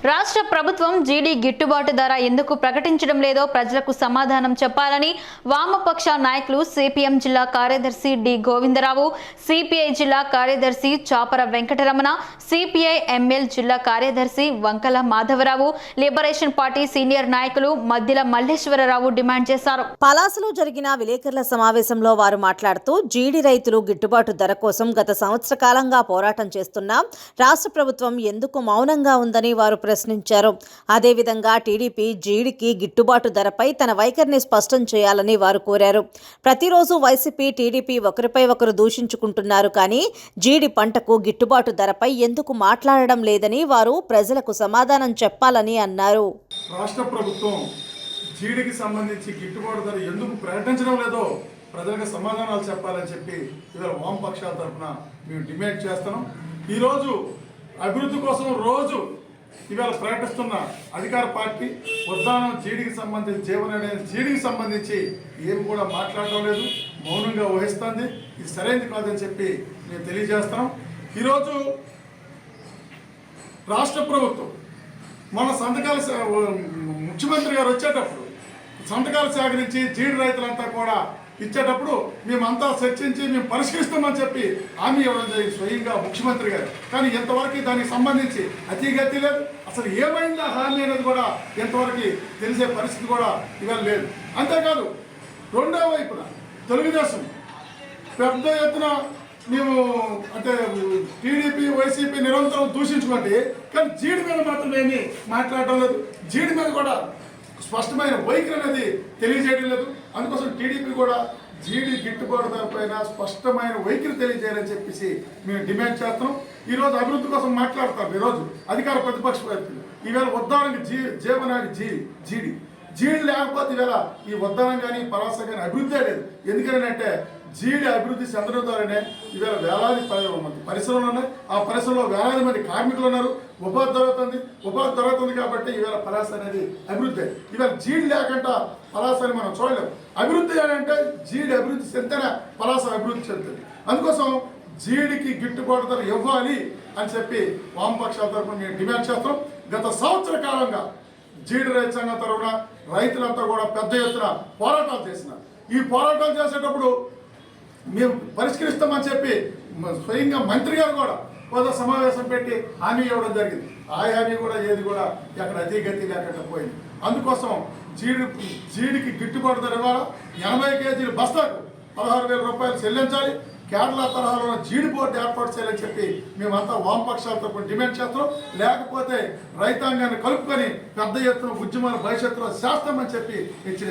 రాష్ట్ర ప్రభుత్వం జీడీ గిట్టుబాటు ధర ఎందుకు ప్రకటించడం లేదో ప్రజలకు సమాధానం చెప్పాలని వామపక్ష నాయకులు సిపిఎం జిల్లా కార్యదర్శి డి గోవిందరావు సిపిఐ జిల్లా కార్యదర్శి చాపర వెంకటరమణ సిపిఐ ఎంఎల్ జిల్లా కార్యదర్శి Vankala Madhavarao liberation party senior నాయకులు మద్దిల మల్లేశ్వరరావు డిమాండ్ చేశారు. పలాసలో జరిగిన విలేకరుల సమావేశంలో వారు మాట్లాడుతూ జీడి రైతులు గిట్టుబాటు ధర కోసం గత సంవత్సర కాలంగా పోరాటం చేస్తున్నా రాష్ట్ర ప్రభుత్వం ఎందుకు మౌనంగా ఉందని వారు ప్రశ్నించారు. అదేవిధంగా టీడీపీ జీడికి గిట్టుబాటు ధరపై తన వైఖరిని స్పష్టం చేయాలని వారు కోరారు. ప్రతిరోజు వైసీపీ టీడీపీ ఒకరిపై ఒకరు దూషించుకుంటున్నారు కానీ జీడి పంటకు గిట్టుబాటు ధరపై ఎందుకు మాట్లాడడం లేదని వారు ప్రజలకు సమాధానం చెప్పాలని అన్నారు. రాష్ట్ర ప్రభుత్వం జీడికి సంబంధించి గిట్టుబాటు ధర ఎందుకు ప్రకటించడం లేదో ప్రజలకు సమాధానాలు చెప్పాలని చెప్పి ఇవాళ వామపక్షాల తరఫున మేము డిమాండ్ చేస్తున్నాం. ఈరోజు అభివృద్ధి కోసం రోజు ఇవాళ ప్రకటిస్తున్న అధికార పార్టీ ఉద్దానం జీడికి సంబంధించి జీవన అనే జీడికి సంబంధించి ఏమి కూడా మాట్లాడడం లేదు మౌనంగా వహిస్తుంది. ఇది సరైనది కాదని చెప్పి మేము తెలియజేస్తాం ఈరోజు రాష్ట్ర ప్రభుత్వం మన సంతకాల ముఖ్యమంత్రి గారు వచ్చేటప్పుడు సంతకాలు సేకరించి జీడి రైతులంతా కూడా ఇచ్చేటప్పుడు మేమంతా చర్చించి మేము పరిష్కరిస్తామని చెప్పి హామీ ఇవ్వడం జరిగింది స్వయంగా ముఖ్యమంత్రి గారు. కానీ ఇంతవరకు దానికి సంబంధించి అతిగతి లేదు. అసలు ఏమైందా హామీ అనేది కూడా ఇంతవరకు తెలిసే పరిస్థితి కూడా ఇవాళ లేదు. అంతేకాదు రెండో వైపున తెలుగుదేశం పెద్ద ఎత్తున మేము అంటే టీడీపీ వైసీపీ నిరంతరం దూషించుకోండి కానీ జీడి మీద మాత్రమేమి మాట్లాడటం లేదు. జీడి మీద కూడా స్పష్టమైన వైఖరి అనేది తెలియజేయడం లేదు. అందుకోసం టీడీపీ కూడా జీడి గిట్టుబాటు ధర స్పష్టమైన వైఖరి తెలియజేయాలని చెప్పేసి మేము డిమాండ్ చేస్తున్నాం. ఈరోజు అభివృద్ధి కోసం మాట్లాడతాం. ఈరోజు అధికార ప్రతిపక్ష వ్యక్తులు ఈవేళ ఉద్దానికి జీ జీవనానికి జీ జీడి. జీడి లేకపోతే ఈవేళ ఈ ఉద్దానం కానీ పరాస కానీ అభివృద్ధి లేదు. ఎందుకంటే జీడి అభివృద్ధి చెందడం ద్వారానే ఇవాళ వేలాది మంది పరిశ్రమలు ఉన్నాయి. ఆ పరిశ్రమలో వేలాది మంది కార్మికులు ఉన్నారు. ఉపాధి దొరుకుతుంది. ఉపాధి దొరుకుతుంది కాబట్టి ఇవాళ పలాస అనేది అభివృద్ధి. ఇవాళ జీడి లేకుండా పలాస అని మనం చూడలేము అభివృద్ధి అని అంటే జీడి అభివృద్ధి చెందితేనే పలాస అభివృద్ధి చెందుతుంది. అందుకోసం జీడికి గిట్టుబాటు ధర ఇవ్వాలి అని చెప్పి వామపక్షాల తరఫున మేము డిమాండ్ చేస్తాం. గత సంవత్సర కాలంగా జీడి రైతు సంఘం తరఫున రైతులంతా కూడా పెద్ద ఎత్తున పోరాటాలు చేసినారు. ఈ పోరాటాలు చేసేటప్పుడు మేము పరిష్కరిస్తామని చెప్పి స్వయంగా మంత్రి గారు కూడా కొంత సమావేశం పెట్టి హామీ ఇవ్వడం జరిగింది. ఆ హామీ కూడా ఏది కూడా అక్కడ అతి గతి లేకుండా పోయింది. అందుకోసం జీడి జీడికి గిట్టుబాటు ధర ఇవ్వాలి? ఎనభై కేజీలు బస్తాకు పదహారు వేల రూపాయలు చెల్లించాలి. కేరళ తరహాలో జీడి బోర్డు ఏర్పాటు చేయాలని చెప్పి మేమంతా వామపక్షాల తరపున డిమాండ్ చేస్తాం లేకపోతే రైతాంగాన్ని కలుపుకొని పెద్ద ఎత్తున ఉద్యమాల భవిష్యత్తులో శాస్త్రం అని చెప్పి హెచ్చరిస్తాం